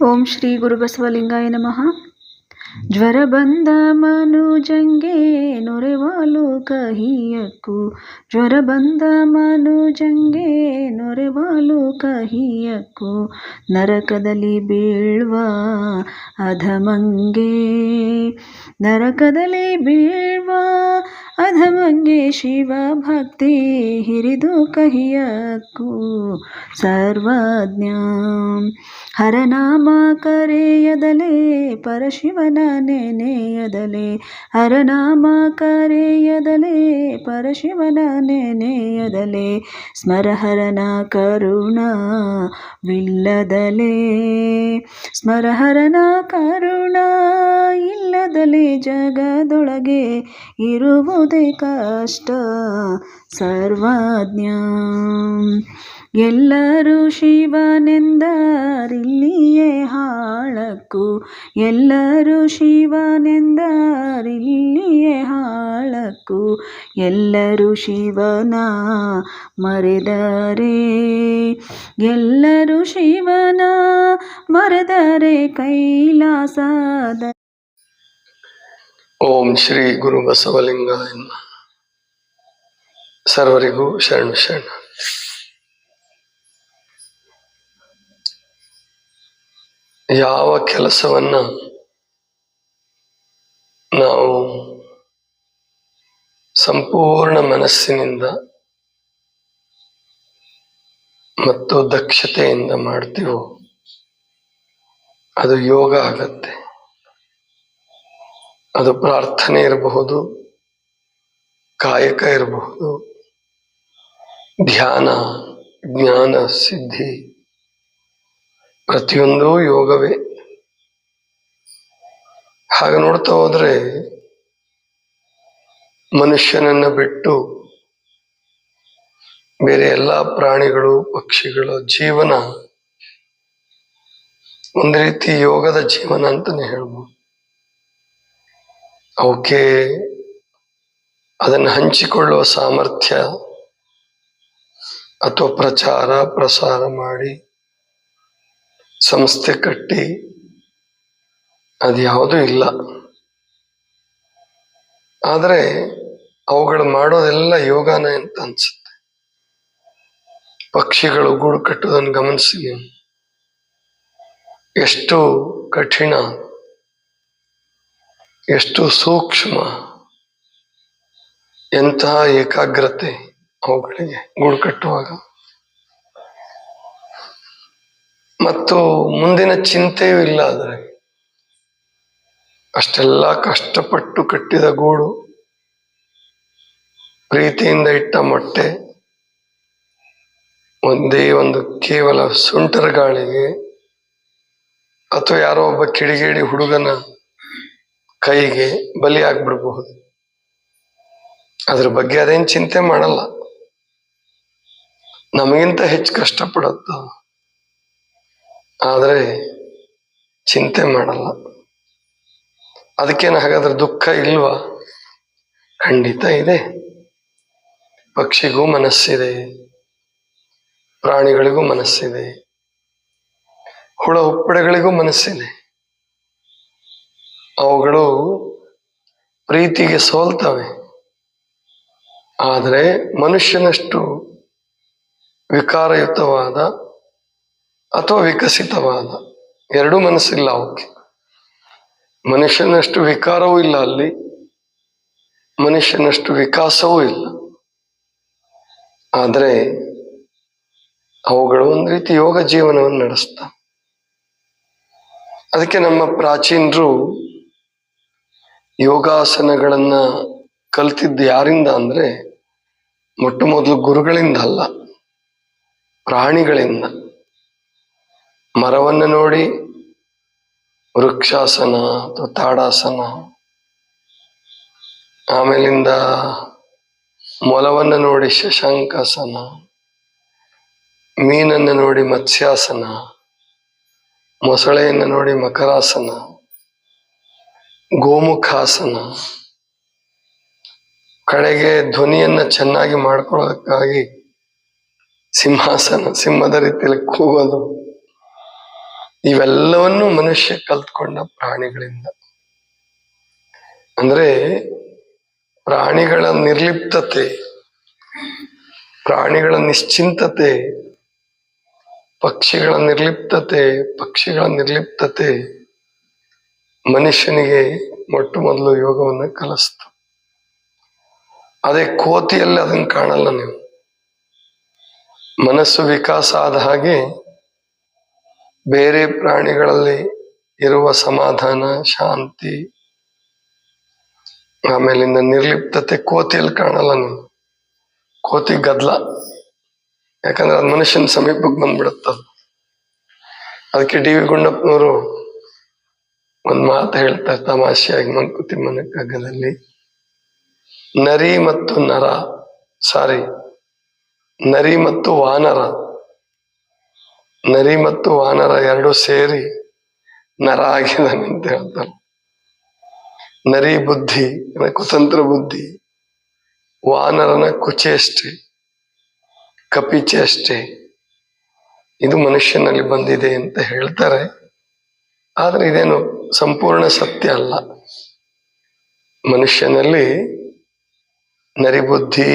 ಓಂ ಶ್ರೀ ಗುರುಬಸವಲಿಂಗಾಯ ನಮಃ. ಜ್ವರ ಬಂದ ಮನುಜಂಗೆ ನೊರೆವಾಲು ಕಹಿಯಕ್ಕು ಜ್ವರ ಬಂದ ಮನುಜಂಗೆ ನೊರೆವಾಲು ಕಹಿಯಕ್ಕು ನರಕದಲ್ಲಿ ಬೀಳ್ವ ಅಧಮಂಗೆ. ನರಕದಲ್ಲಿ ಬೀಳ್ವ ಅಧಮಂಗೆ ಶಿವ ಭಕ್ತಿ ಹಿರಿದು ಕಹಿಯಕ್ಕೂ ಸರ್ವಜ್ಞ. ಹರನಾಮ ಕರೆಯದಲೇ, ಪರಶಿವನ ನೆನೆಯದಲೆ. ಹರನಾಮ ಕರೆಯದಲೇ, ಪರಶಿವನ ನೆನೆಯದಲೇ. ಸ್ಮರಹರನ ಕರುಣವಿಲ್ಲದಲೇ ಸ್ಮರಹರನ ಕರುಣ ಇಲ್ಲದಲೆ, ಜಗದೊಳಗೆ ಇರುವುದೇ ಕಷ್ಟ, ಸರ್ವಜ್ಞ. ಎಲ್ಲರೂ ಶಿವನೆಂದರಿಲ್ಲಿಯೇ ಹಾಳಕ್ಕು, ಎಲ್ಲರೂ ಶಿವನೆಂದರಿಲ್ಲಿಯೇ ಹಾಳಕ್ಕು, ಎಲ್ಲರೂ ಶಿವನ ಮರೆದರೆ. ಎಲ್ಲರೂ ಶಿವನ ಮರೆದರೆ ಕೈಲಾಸದ ಓಂ ಶ್ರೀ ಗುರು ಬಸವಲಿಂಗ. ಸರ್ವರಿಗೂ ಶರಣು ಶರಣ ಯಾವ ಕೆಲಸವನ್ನ ನಾವು ಸಂಪೂರ್ಣ ಮನಸ್ಸಿನಿಂದ ಮತ್ತು ದಕ್ಷತೆಯಿಂದ ಮಾಡ್ತೀವೋ, ಅದು ಯೋಗ ಆಗತ್ತೆ ಅದು ಪ್ರಾರ್ಥನೆ ಇರಬಹುದು, ಕಾಯಕ ಇರಬಹುದು, ಧ್ಯಾನ, ಜ್ಞಾನ, ಸಿದ್ಧಿ, ಪ್ರತಿಯೊಂದು ಯೋಗವೇ. ಹಾಗೆ ನೋಡ್ತಾ ಹೋದ್ರೆ ಮನುಷ್ಯನನ್ನ ಬಿಟ್ಟು ಬೇರೆ ಎಲ್ಲಾ ಪ್ರಾಣಿಗಳು, ಪಕ್ಷಿಗಳ, ಜೀವನ ಒಂದು ರೀತಿ ಯೋಗದ ಜೀವನ ಅಂತಾನೆ ಹೇಳ್ಬೋದು. ಅವಕ್ಕೆ ಅದನ್ನು ಹಂಚಿಕೊಳ್ಳುವ ಸಾಮರ್ಥ್ಯ ಅಥವಾ ಪ್ರಚಾರ, ಪ್ರಸಾರ ಮಾಡಿ ಸಂಸ್ಥೆ ಕಟ್ಟಿ ಅದ್ಯಾವುದೂ ಇಲ್ಲ. ಆದರೆ ಅವುಗಳು ಮಾಡೋದೆಲ್ಲ ಯೋಗಾನ ಅಂತ ಅನ್ಸುತ್ತೆ. ಪಕ್ಷಿಗಳು ಗೂಡು ಕಟ್ಟುವುದನ್ನು ಗಮನಿಸಿ. ಎಷ್ಟು ಕಠಿಣ ಎಷ್ಟು ಸೂಕ್ಷ್ಮ, ಎಂತಹ ಏಕಾಗ್ರತೆ ಅವುಗಳಿಗೆ ಗೂಡು ಕಟ್ಟುವಾಗ. ಮತ್ತು ಮುಂದಿನ ಚಿಂತೆಯೂ ಇಲ್ಲ ಆದರೆ, ಅಷ್ಟೆಲ್ಲ ಕಷ್ಟಪಟ್ಟು ಕಟ್ಟಿದ ಗೂಡು, ಪ್ರೀತಿಯಿಂದ ಇಟ್ಟ ಮೊಟ್ಟೆ, ಒಂದೇ ಒಂದು ಕೇವಲ ಸುಂಟರ ಗಾಳಿಗೆ ಅಥವಾ ಯಾರೋ ಒಬ್ಬ ಕಿಡಿಗೇಡಿ ಹುಡುಗನ ಕೈಗೆ ಬಲಿ ಆಗ್ಬಿಡ್ಬಹುದು. ಅದ್ರ ಬಗ್ಗೆ ಅದೇನು ಚಿಂತೆ ಮಾಡಲ್ಲ. ನಮಗಿಂತ ಹೆಚ್ಚು ಕಷ್ಟಪಡುತ್ತ ಆದರೆ ಚಿಂತೆ ಮಾಡಲ್ಲ. ಅದಕ್ಕೇನು ಹಾಗಾದ್ರೆ ದುಃಖ ಇಲ್ವಾ? ಖಂಡಿತ ಇದೆ. ಪಕ್ಷಿಗೂ ಮನಸ್ಸಿದೆ. ಪ್ರಾಣಿಗಳಿಗೂ ಮನಸ್ಸಿದೆ. ಹುಳ ಹುಪ್ಪಡೆಗಳಿಗೂ ಮನಸ್ಸಿದೆ. ಅವುಗಳು ಪ್ರೀತಿಗೆ ಸೋಲ್ತವೆ. ಆದರೆ ಮನುಷ್ಯನಷ್ಟು ವಿಕಾರಯುತವಾದ ಅಥವಾ ವಿಕಸಿತವಾದ ಎರಡೂ ಮನಸ್ಸಿಲ್ಲ ಅವಕ್ಕೆ. ಮನುಷ್ಯನಷ್ಟು ವಿಕಾರವೂ ಇಲ್ಲ ಅಲ್ಲಿ. ಮನುಷ್ಯನಷ್ಟು ವಿಕಾಸವೂ ಇಲ್ಲ. ಆದರೆ ಅವುಗಳು ಒಂದು ರೀತಿ ಯೋಗ ಜೀವನವನ್ನು ನಡೆಸ್ತ ಅದಕ್ಕೆ ನಮ್ಮ ಪ್ರಾಚೀನರು ಯೋಗಾಸನಗಳನ್ನ ಕಲ್ತಿದ್ದು ಯಾರಿಂದ ಅಂದ್ರೆ ಮೊಟ್ಟ ಮೊದಲು ಗುರುಗಳಿಂದ ಅಲ್ಲ, ಪ್ರಾಣಿಗಳಿಂದ. ಮರವನ್ನು ನೋಡಿ ವೃಕ್ಷಾಸನ ಅಥವಾ ತಾಡಾಸನ, ಆಮೇಲಿಂದ ಮೊಲವನ್ನು ನೋಡಿ ಶಶಾಂಕಾಸನ, ಮೀನನ್ನು ನೋಡಿ ಮತ್ಸ್ಯಾಸನ, ಮೊಸಳೆಯನ್ನು ನೋಡಿ ಮಕರಾಸನ. ಗೋಮುಖಾಸನ. ಕಡೆಗೆ ಧ್ವನಿಯನ್ನ ಚೆನ್ನಾಗಿ ಮಾಡ್ಕೊಳ್ಳೋದಕ್ಕಾಗಿ ಸಿಂಹಾಸನ, ಸಿಂಹದ ರೀತಿಯಲ್ಲಿ ಕೂಗೋದು. ಇವೆಲ್ಲವನ್ನು ಮನುಷ್ಯ ಕಲ್ತ್ಕೊಂಡ ಪ್ರಾಣಿಗಳಿಂದ. ಅಂದ್ರೆ ಪ್ರಾಣಿಗಳ ನಿರ್ಲಿಪ್ತತೆ, ಪ್ರಾಣಿಗಳ ನಿಶ್ಚಿಂತತೆ, ಪಕ್ಷಿಗಳ ನಿರ್ಲಿಪ್ತತೆ ಪಕ್ಷಿಗಳ ನಿರ್ಲಿಪ್ತತೆ. ಮನುಷ್ಯನಿಗೆ ಮೊಟ್ಟ ಮೊದಲು ಯೋಗವನ್ನು ಕಲಿಸ್ತು. ಅದೇ ಕೋತಿಯಲ್ಲಿ ಅದನ್ನು ಕಾಣಲ್ಲ ನೀವು. ಮನಸ್ಸು ವಿಕಾಸ ಆದ ಹಾಗೆ ಬೇರೆ ಪ್ರಾಣಿಗಳಲ್ಲಿ ಇರುವ ಸಮಾಧಾನ, ಶಾಂತಿ, ಆಮೇಲಿಂದ ನಿರ್ಲಿಪ್ತತೆ ಕೋತಿಯಲ್ಲಿ ಕಾಣಲ್ಲ ನೀವು. ಕೋತಿ ಗದ್ಲ. ಯಾಕಂದ್ರೆ ಅದು ಮನುಷ್ಯನ ಸಮೀಪಕ್ಕೆ ಬಂದ್ಬಿಡುತ್ತ ಅದಕ್ಕೆ ಡಿ ವಿ ಗುಂಡಪ್ಪನವರು ಒಂದು ಮಾತು ಹೇಳ್ತಾರೆ ತಮಾಷೆಯಾಗಿ ಮಂಕುತಿಮ್ಮನ ಕಗ್ಗದಲ್ಲಿ ನರಿ ಮತ್ತು ನರ, ಸಾರಿ, ನರಿ ಮತ್ತು ವಾನರ, ನರಿ ಮತ್ತು ವಾನರ ಎರಡು ಸೇರಿ ನರ ಆಗಿದ್ದಾನೆ ಅಂತ ಹೇಳ್ತಾರೆ ನರಿ ಬುದ್ಧಿ ಕುತಂತ್ರ ಬುದ್ಧಿ, ವಾನರನ ಕುಚೇಷ್ಟೆ ಕಪಿಚೇಷ್ಟೆ ಇದು ಮನುಷ್ಯನಲ್ಲಿ ಬಂದಿದೆ ಅಂತ ಹೇಳ್ತಾರೆ. ಆದ್ರೆ ಇದೇನು ಸಂಪೂರ್ಣ ಸತ್ಯ ಅಲ್ಲ. ಮನುಷ್ಯನಲ್ಲಿ ನರಿಬುದ್ಧಿ,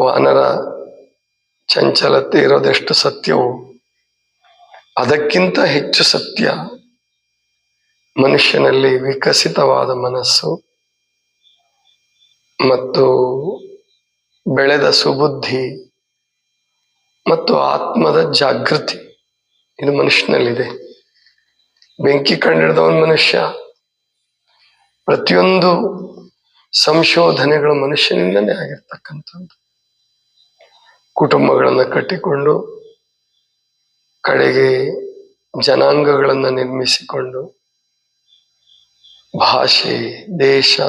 ವಾನರ ಚಂಚಲತೆ ಇರೋದೆಷ್ಟು ಸತ್ಯವೋ, ಅದಕ್ಕಿಂತ ಹೆಚ್ಚು ಸತ್ಯ ಮನುಷ್ಯನಲ್ಲಿ ವಿಕಸಿತವಾದ ಮನಸ್ಸು ಮತ್ತು ಬೆಳೆದ ಸುಬುದ್ಧಿ ಮತ್ತು ಆತ್ಮದ ಜಾಗೃತಿ ಇದು ಮನುಷ್ಯನಲ್ಲಿದೆ. ಬೆಂಕಿ ಕಂಡಿಡಿದವನ್ ಮನುಷ್ಯ. ಪ್ರತಿಯೊಂದು ಸಂಶೋಧನೆಗಳು ಮನುಷ್ಯನಿಂದನೇ ಆಗಿರ್ತಕ್ಕಂಥದ್ದು. ಕುಟುಂಬಗಳನ್ನು ಕಟ್ಟಿಕೊಂಡು, ಕಡೆಗೆ ಜನಾಂಗಗಳನ್ನು ನಿರ್ಮಿಸಿಕೊಂಡು, ಭಾಷೆ, ದೇಶ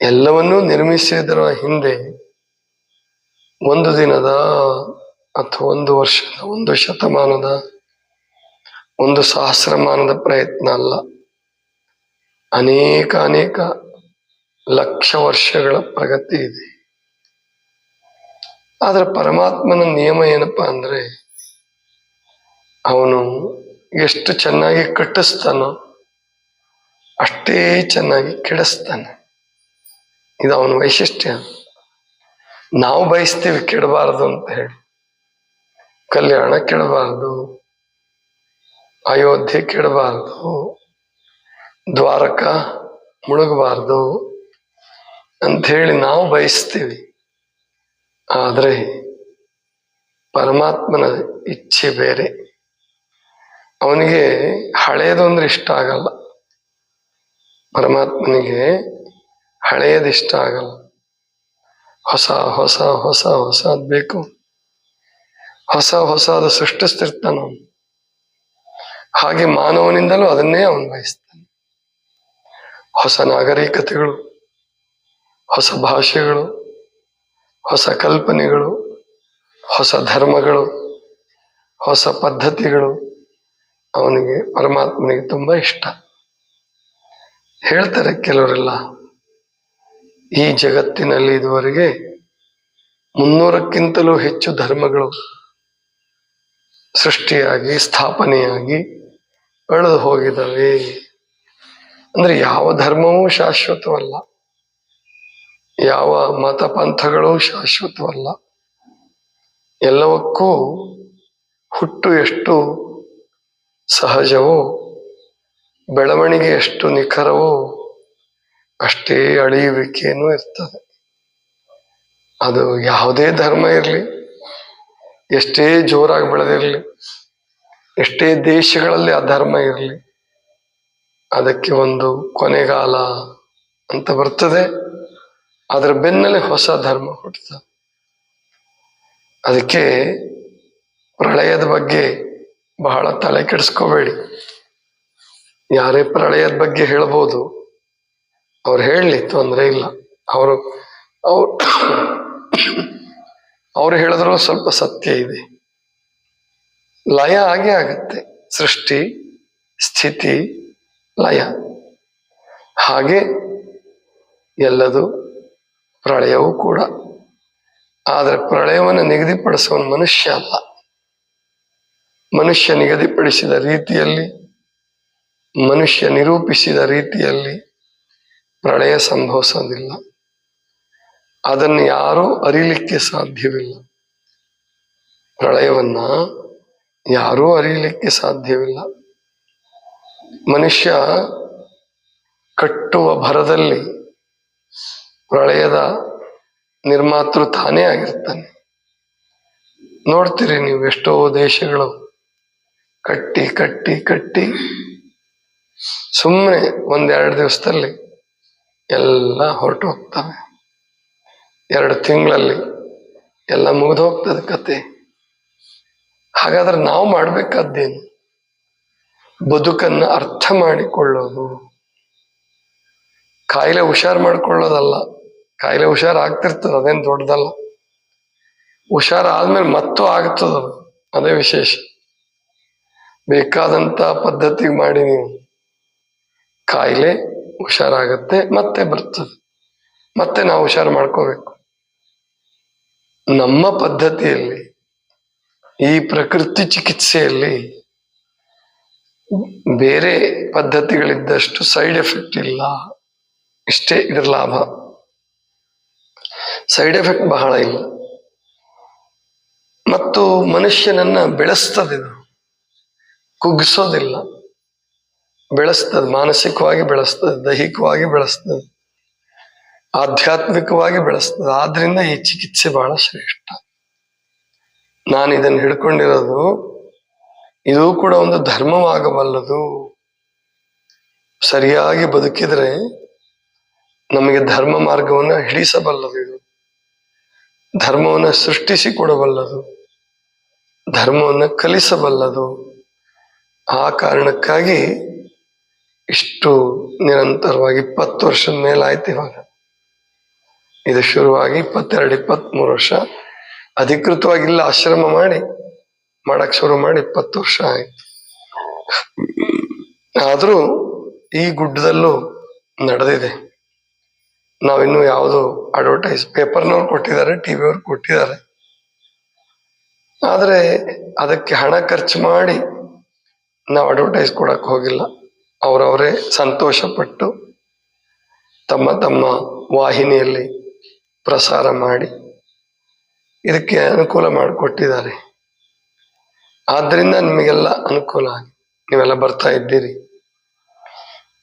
ಎಲ್ಲವನ್ನೂ ನಿರ್ಮಿಸಿದರ ಹಿಂದೆ ಒಂದು ದಿನದ ಅಥವಾ ಒಂದು ವರ್ಷದ, ಒಂದು ಶತಮಾನದ ಒಂದು ಸಹಸ್ರಮಾನದ ಪ್ರಯತ್ನ ಅಲ್ಲ. ಅನೇಕ ಅನೇಕ ಲಕ್ಷ ವರ್ಷಗಳ ಪ್ರಗತಿ ಇದೆ. ಆದ್ರೆ ಪರಮಾತ್ಮನ ನಿಯಮ ಏನಪ್ಪಾ ಅಂದ್ರೆ, ಅವನು ಎಷ್ಟು ಚೆನ್ನಾಗಿ ಕಟ್ಟಿಸ್ತಾನೋ ಅಷ್ಟೇ ಚೆನ್ನಾಗಿ ಕೆಡಿಸ್ತಾನೆ. ಇದು ಅವನ ವೈಶಿಷ್ಟ್ಯ. ನಾವು ಬಯಸ್ತೀವಿ ಕೆಡಬಾರದು ಅಂತ ಹೇಳಿ. ಕಲ್ಯಾಣ ಕೆಡಬಾರದು. ಅಯೋಧ್ಯೆ ಕೆಡಬಾರದು. ದ್ವಾರಕ ಮುಳುಗಬಾರದು ಹೇಳಿ ನಾವು ಬಯಸ್ತೀವಿ. ಆದರೆ ಪರಮಾತ್ಮನ ಇಚ್ಛೆ ಬೇರೆ. ಅವನಿಗೆ ಹಳೆಯದು ಅಂದ್ರೆ ಇಷ್ಟ ಆಗಲ್ಲ. ಪರಮಾತ್ಮನಿಗೆ ಹಳೆಯದು ಇಷ್ಟ ಆಗಲ್ಲ. ಹೊಸ ಹೊಸ ಹೊಸ, ಹೊಸದ್ ಬೇಕು. ಹೊಸ, ಹೊಸದು ಸೃಷ್ಟಿಸ್ತಿರ್ತಾನ ಹಾಗೆ ಮಾನವನಿಂದಲೂ ಅದನ್ನೇ ಅವನು ಬಯಸ್ತಾನೆ. ಹೊಸ ನಾಗರಿಕತೆಗಳು, ಹೊಸ ಭಾಷೆಗಳು, ಹೊಸ ಕಲ್ಪನೆಗಳು, ಹೊಸ ಧರ್ಮಗಳು, ಹೊಸ ಪದ್ಧತಿಗಳು ಅವನಿಗೆ, ಪರಮಾತ್ಮನಿಗೆ ತುಂಬಾ ಇಷ್ಟ. ಹೇಳ್ತಾರೆ ಕೆಲವರೆಲ್ಲ, ಈ ಜಗತ್ತಿನಲ್ಲಿ ಇದುವರೆಗೆ ಮುನ್ನೂರಕ್ಕಿಂತಲೂ ಹೆಚ್ಚು ಧರ್ಮಗಳು ಸೃಷ್ಟಿಯಾಗಿ, ಸ್ಥಾಪನೆಯಾಗಿ ಬೆಳೆದು ಹೋಗಿದ್ದಾವೆ. ಅಂದ್ರೆ ಯಾವ ಧರ್ಮವೂ ಶಾಶ್ವತವಲ್ಲ. ಯಾವ ಮತ ಪಂಥಗಳು ಶಾಶ್ವತವಲ್ಲ. ಎಲ್ಲವಕ್ಕೂ ಹುಟ್ಟು ಎಷ್ಟು ಸಹಜವೋ, ಬೆಳವಣಿಗೆ ಎಷ್ಟು ನಿಖರವೋ, ಅಷ್ಟೇ ಅಳಿಯುವಿಕೆಯೂ ಇರ್ತದೆ. ಅದು ಯಾವುದೇ ಧರ್ಮ ಇರಲಿ, ಎಷ್ಟೇ ಜೋರಾಗಿ ಬೆಳೆದಿರಲಿ ಎಷ್ಟೇ ದೇಶಗಳಲ್ಲಿ ಅಧರ್ಮ ಧರ್ಮ ಇರಲಿ, ಅದಕ್ಕೆ ಒಂದು ಕೊನೆಗಾಲ ಅಂತ ಬರ್ತದೆ. ಅದರ ಬೆನ್ನಲ್ಲೇ ಹೊಸ ಧರ್ಮ ಹುಟ್ಟುತ್ತದೆ ಅದಕ್ಕೆ ಪ್ರಳಯದ ಬಗ್ಗೆ ಬಹಳ ತಲೆ ಕೆಡಿಸ್ಕೋಬೇಡಿ. ಯಾರೇ ಪ್ರಳಯದ ಬಗ್ಗೆ ಹೇಳ್ಬೋದು, ಅವ್ರು ಹೇಳಲಿ, ತೊಂದರೆ ಇಲ್ಲ. ಅವರು, ಅವ್ರು ಅವ್ರು ಹೇಳಿದ್ರು ಸ್ವಲ್ಪ ಸತ್ಯ ಇದೆ. ಲಯ ಆಗೇ ಆಗುತ್ತೆ. ಸೃಷ್ಟಿ, ಸ್ಥಿತಿ, ಲಯ. ಹಾಗೆ ಎಲ್ಲದು ಪ್ರಳಯವೂ ಕೂಡ. ಆದರೆ ಪ್ರಳಯವನ್ನು ನಿಗದಿಪಡಿಸುವ ಮನುಷ್ಯ ಅಲ್ಲ. ಮನುಷ್ಯ ನಿಗದಿಪಡಿಸಿದ ರೀತಿಯಲ್ಲಿ, ಮನುಷ್ಯ ನಿರೂಪಿಸಿದ ರೀತಿಯಲ್ಲಿ ಪ್ರಳಯ ಸಂಭವಿಸೋದಿಲ್ಲ. ಅದನ್ನು ಯಾರೂ ಅರಿಲಿಕ್ಕೆ ಸಾಧ್ಯವಿಲ್ಲ. ಪ್ರಳಯವನ್ನ ಯಾರೂ ಅರಿಯಲಿಕ್ಕೆ ಸಾಧ್ಯವಿಲ್ಲ. ಮನುಷ್ಯ ಕಟ್ಟುವ ಭರದಲ್ಲಿ ಪ್ರಳಯದ ನಿರ್ಮಾತೃ ತಾನೇ ಆಗಿರ್ತಾನೆ. ನೋಡ್ತೀರಿ ನೀವು ಎಷ್ಟೋ ದೇಶಗಳು ಕಟ್ಟಿ ಕಟ್ಟಿ ಕಟ್ಟಿ ಸುಮ್ಮನೆ ಒಂದೆರಡು ದಿವಸದಲ್ಲಿ ಎಲ್ಲ ಹೊರಟು ಹೋಗ್ತವೆ ಎರಡು ತಿಂಗಳಲ್ಲಿ ಎಲ್ಲ ಮುಗಿದು ಹೋಗ್ತದೆ ಕತೆ. ಹಾಗಾದ್ರೆ ನಾವು ಮಾಡ್ಬೇಕಾದ್ದೇನು? ಬದುಕನ್ನು ಅರ್ಥ ಮಾಡಿಕೊಳ್ಳೋದು. ಕಾಯಿಲೆ ಹುಷಾರ್ ಮಾಡ್ಕೊಳ್ಳೋದಲ್ಲ. ಕಾಯಿಲೆ ಹುಷಾರ್ ಆಗ್ತಿರ್ತದೆ, ಅದೇನ್ ದೊಡ್ಡದಲ್ಲ. ಹುಷಾರ್ ಆದ್ಮೇಲೆ ಮತ್ತೂ ಆಗ್ತದ ಅದೇ. ವಿಶೇಷ. ಬೇಕಾದಂತ ಪದ್ಧತಿ ಮಾಡಿ ನೀವು. ಕಾಯಿಲೆ ಹುಷಾರಾಗತ್ತೆ ಮತ್ತೆ ಬರ್ತದೆ. ಮತ್ತೆ ನಾವು ಹುಷಾರು ಮಾಡ್ಕೋಬೇಕು. ನಮ್ಮ ಪದ್ಧತಿಯಲ್ಲಿ ಈ ಪ್ರಕೃತಿ ಚಿಕಿತ್ಸೆಯಲ್ಲಿ ಬೇರೆ ಪದ್ಧತಿಗಳಿದ್ದಷ್ಟು ಸೈಡ್ ಎಫೆಕ್ಟ್ ಇಲ್ಲ. ಇಷ್ಟೇ ಇದರ ಲಾಭ. ಸೈಡ್ ಎಫೆಕ್ಟ್ ಬಹಳ ಇಲ್ಲ. ಮತ್ತು ಮನುಷ್ಯನನ್ನ ಬೆಳೆಸ್ತದೆ ಇದು. ಕುಗ್ಗಿಸೋದಿಲ್ಲ ಬೆಳೆಸ್ತದೆ, ಮಾನಸಿಕವಾಗಿ ಬೆಳೆಸ್ತದೆ, ದೈಹಿಕವಾಗಿ ಬೆಳೆಸ್ತದೆ, ಆಧ್ಯಾತ್ಮಿಕವಾಗಿ ಬೆಳೆಸ್ತದೆ. ಆದ್ರಿಂದ ಈ ಚಿಕಿತ್ಸೆ ಬಹಳ ಶ್ರೇಷ್ಠ. ನಾನು ಇದನ್ನು ಹಿಡ್ಕೊಂಡಿರೋದು, ಇದು ಕೂಡ ಒಂದು ಧರ್ಮವಾಗಬಲ್ಲದು. ಸರಿಯಾಗಿ ಬದುಕಿದ್ರೆ ನಮಗೆ ಧರ್ಮ ಮಾರ್ಗವನ್ನು ಹಿಡಿಸಬಲ್ಲದು ಇದು. ಧರ್ಮವನ್ನು ಸೃಷ್ಟಿಸಿ ಕೊಡಬಲ್ಲದು. ಧರ್ಮವನ್ನು ಕಲಿಸಬಲ್ಲದು. ಆ ಕಾರಣಕ್ಕಾಗಿ ಇಷ್ಟು ನಿರಂತರವಾಗಿ ಇಪ್ಪತ್ತು ವರ್ಷದ ಮೇಲಾಯ್ತು ಇವಾಗ. ಇದು ಶುರುವಾಗಿ ಇಪ್ಪತ್ತೆರಡು ಇಪ್ಪತ್ತ್ಮೂರು ವರ್ಷ. ಅಧಿಕೃತವಾಗಿ ಇಲ್ಲ ಆಶ್ರಮ ಮಾಡಿ, ಮಾಡಕ್ ಶುರು ಮಾಡಿ ಇಪ್ಪತ್ತು ವರ್ಷ ಆಯ್ತು. ಆದ್ರೂ ಈ ಗುಡ್ಡದಲ್ಲೂ ನಡೆದಿದೆ. ನಾವಿನ್ನು ಯಾವುದು ಅಡ್ವರ್ಟೈಸ್ ಪೇಪರ್ನವ್ರು ಕೊಟ್ಟಿದ್ದಾರೆ ಟಿವಿಯವ್ರು ಕೊಟ್ಟಿದ್ದಾರೆ. ಆದರೆ ಅದಕ್ಕೆ ಹಣ ಖರ್ಚು ಮಾಡಿ ನಾವು ಅಡ್ವರ್ಟೈಸ್ ಕೊಡಕ್ಕೆ ಹೋಗಿಲ್ಲ. ಅವರವರೇ ಸಂತೋಷಪಟ್ಟು ತಮ್ಮ ತಮ್ಮ ವಾಹಿನಿಯಲ್ಲಿ ಪ್ರಸಾರ ಮಾಡಿ ಇದಕ್ಕೆ ಅನುಕೂಲ ಮಾಡಿಕೊಟ್ಟಿದ್ದಾರೆ. ಆದ್ದರಿಂದ ನಿಮಗೆಲ್ಲ ಅನುಕೂಲ ಆಗಿ ನೀವೆಲ್ಲ ಬರ್ತಾ ಇದ್ದೀರಿ.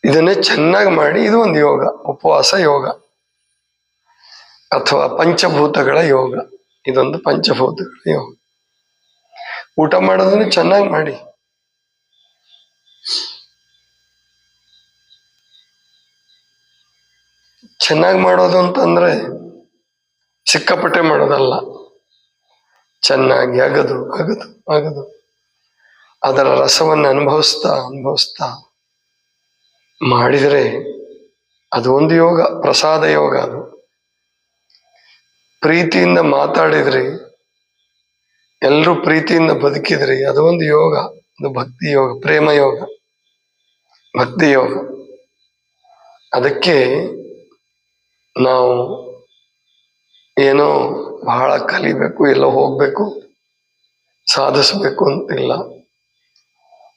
ಇದನ್ನೇ ಚೆನ್ನಾಗಿ ಮಾಡಿ ಇದು ಒಂದು ಯೋಗ, ಉಪವಾಸ ಯೋಗ ಅಥವಾ ಪಂಚಭೂತಗಳ ಯೋಗ. ಇದೊಂದು ಪಂಚಭೂತಗಳ ಯೋಗ. ಊಟ ಮಾಡೋದನ್ನು ಚೆನ್ನಾಗಿ ಮಾಡಿ. ಚೆನ್ನಾಗಿ ಮಾಡೋದು ಅಂತಂದ್ರೆ ಸಿಕ್ಕಾಪಟ್ಟೆ ಮಾಡೋದಲ್ಲ. ಚೆನ್ನಾಗಿ ಅಗದು ಅಗದು ಅಗದು. ಅದರ ರಸವನ್ನು ಅನುಭವಿಸ್ತಾ ಅನುಭವಿಸ್ತಾ ಮಾಡಿದರೆ ಅದು ಒಂದು ಯೋಗ, ಪ್ರಸಾದ ಯೋಗ ಅದು. ಪ್ರೀತಿಯಿಂದ ಮಾತಾಡಿದ್ರಿ ಎಲ್ಲರೂ ಪ್ರೀತಿಯಿಂದ ಬದುಕಿದ್ರಿ ಅದು ಒಂದು ಯೋಗ ಅದು ಭಕ್ತಿ ಯೋಗ, ಪ್ರೇಮ ಯೋಗ, ಭಕ್ತಿ ಯೋಗ. ಅದಕ್ಕೆ ನಾವು ಏನೋ ಬಹಳ ಕಲಿಬೇಕು, ಎಲ್ಲ ಹೋಗ್ಬೇಕು, ಸಾಧಿಸ್ಬೇಕು ಅಂತಿಲ್ಲ.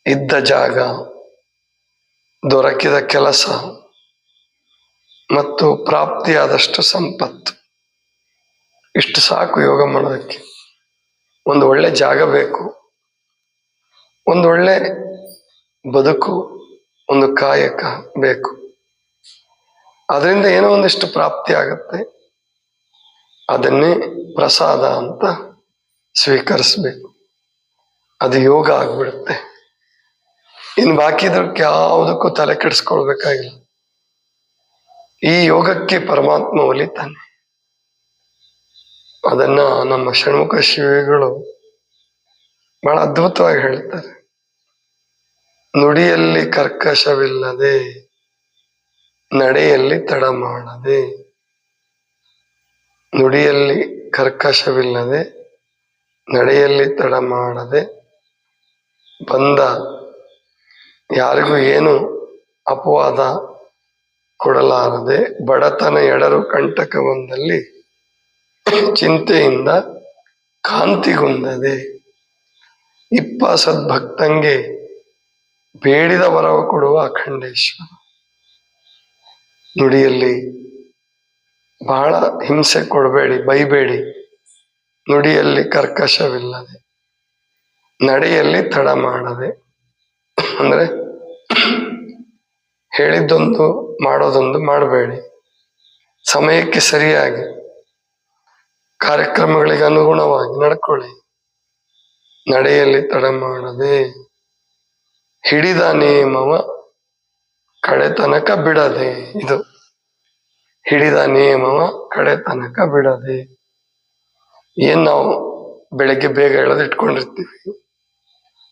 ಇದ್ದ ಜಾಗ, ದೊರಕಿದ ಕೆಲಸ ಮತ್ತು ಪ್ರಾಪ್ತಿಯಾದಷ್ಟು ಸಂಪತ್ತು. ಇಷ್ಟು ಸಾಕು ಯೋಗ ಮಾಡೋದಕ್ಕೆ. ಒಂದು ಒಳ್ಳೆ ಜಾಗ ಬೇಕು. ಒಂದು ಒಳ್ಳೆ ಬದುಕು, ಒಂದು ಕಾಯಕ ಬೇಕು. ಅದರಿಂದ ಏನೋ ಒಂದಿಷ್ಟು ಪ್ರಾಪ್ತಿ ಆಗುತ್ತೆ. ಅದನ್ನೇ ಪ್ರಸಾದ ಅಂತ ಸ್ವೀಕರಿಸ್ಬೇಕು. ಅದು ಯೋಗ ಆಗ್ಬಿಡುತ್ತೆ. ಇನ್ನು ಬಾಕಿ ಇದಕ್ಕೆ ಯಾವುದಕ್ಕೂ ತಲೆ ಕೆಡಿಸ್ಕೊಳ್ಬೇಕಾಗಿಲ್ಲ. ಈ ಯೋಗಕ್ಕೆ ಪರಮಾತ್ಮ ಒಲಿತಾನೆ. ಅದನ್ನ ನಮ್ಮ ಷಣ್ಮುಖ ಶಿವಿಗಳು ಬಹಳ ಅದ್ಭುತವಾಗಿ ಹೇಳ್ತಾರೆ. ನುಡಿಯಲ್ಲಿ ಕರ್ಕಶವಿಲ್ಲದೆ ನಡೆಯಲ್ಲಿ ತಡ ಮಾಡದೆ. ನುಡಿಯಲ್ಲಿ ಕರ್ಕಶವಿಲ್ಲದೆ, ನಡೆಯಲ್ಲಿ ತಡ ಮಾಡದೆ ಬಂದ ಯಾರಿಗೂ ಏನು ಅಪವಾದ ಕೊಡಲಾರದೆ ಬಡತನ ಎಡರು ಕಂಟಕವೊಂದಲ್ಲಿ ಚಿಂತೆಯಿಂದ ಕಾಂತಿಗುಂದದೆ ಇಪ್ಪ ಸದ್ಭಕ್ತಂಗೆ ಬೇಡಿದ ವರವ ಕೊಡುವ ಅಖಂಡೇಶ್ವರ. ನುಡಿಯಲ್ಲಿ ಬಹಳ ಹಿಂಸೆ ಕೊಡಬೇಡಿ, ಬೈಬೇಡಿ. ನುಡಿಯಲ್ಲಿ ಕರ್ಕಶವಿಲ್ಲದೆ, ನಡೆಯಲ್ಲಿ ತಡ ಮಾಡದೆ. ಅಂದ್ರೆ ಹೇಳಿದ್ದೊಂದು ಮಾಡೋದೊಂದು ಮಾಡಬೇಡಿ. ಸಮಯಕ್ಕೆ ಸರಿಯಾಗಿ ಕಾರ್ಯಕ್ರಮಗಳಿಗೆ ಅನುಗುಣವಾಗಿ ನಡ್ಕೊಳ್ಳಿ. ನಡೆಯಲ್ಲಿ ತಡ ಮಾಡದೆ. ಹಿಡಿದ ನಿಯಮವ ಕಡೆ ತನಕ ಬಿಡದೆ. ಇದು ಹಿಡಿದ ನಿಯಮವ ಕಡೆ ತನಕ ಬಿಡದೆ. ಏನ್ ನಾವು ಬೆಳಗ್ಗೆ ಬೇಗ ಹೇಳೋದು ಇಟ್ಕೊಂಡಿರ್ತೀವಿ,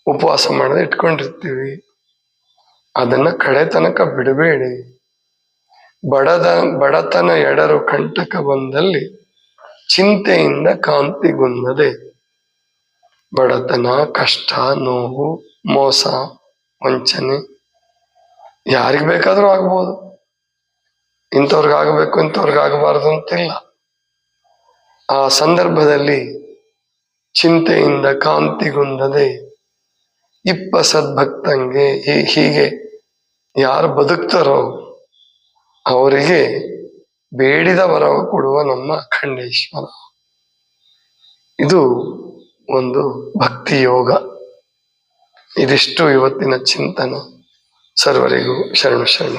ಉಪವಾಸ ಮಾಡೋದು ಇಟ್ಕೊಂಡಿರ್ತೀವಿ, ಅದನ್ನ ಕಡೆ ತನಕ ಬಿಡಬೇಡಿ. ಬಡದ, ಬಡತನ ಎಡರು ಕಂಟಕ ಬಂದಲ್ಲಿ ಚಿಂತೆಯಿಂದ ಕಾಂತಿಗುಂದದೆ ಬಡತನ, ಕಷ್ಟ, ನೋವು, ಮೋಸ, ವಂಚನೆ ಯಾರಿಗೆ ಬೇಕಾದರೂ ಆಗ್ಬೋದು. ಇಂಥವ್ರಿಗೆ ಆಗಬೇಕು ಇಂಥವ್ರಿಗೆ ಆಗಬಾರ್ದು ಅಂತಿಲ್ಲ. ಆ ಸಂದರ್ಭದಲ್ಲಿ ಚಿಂತೆಯಿಂದ ಕಾಂತಿಗುಂದದೆ ಇಪ್ಪ ಸದ್ಭಕ್ತಂಗೆ ಹೀಗೆ ಯಾರು ಬದುಕ್ತಾರೋ ಅವರಿಗೆ ಬೇಡಿದ ವರ ಕೊಡುವ ನಮ್ಮ ಅಖಂಡೇಶ್ವರ ಇದು ಒಂದು ಭಕ್ತಿ ಯೋಗ. ಇದಿಷ್ಟು ಇವತ್ತಿನ ಚಿಂತನ. ಸರ್ವರಿಗೂ ಶರಣು ಶರಣ.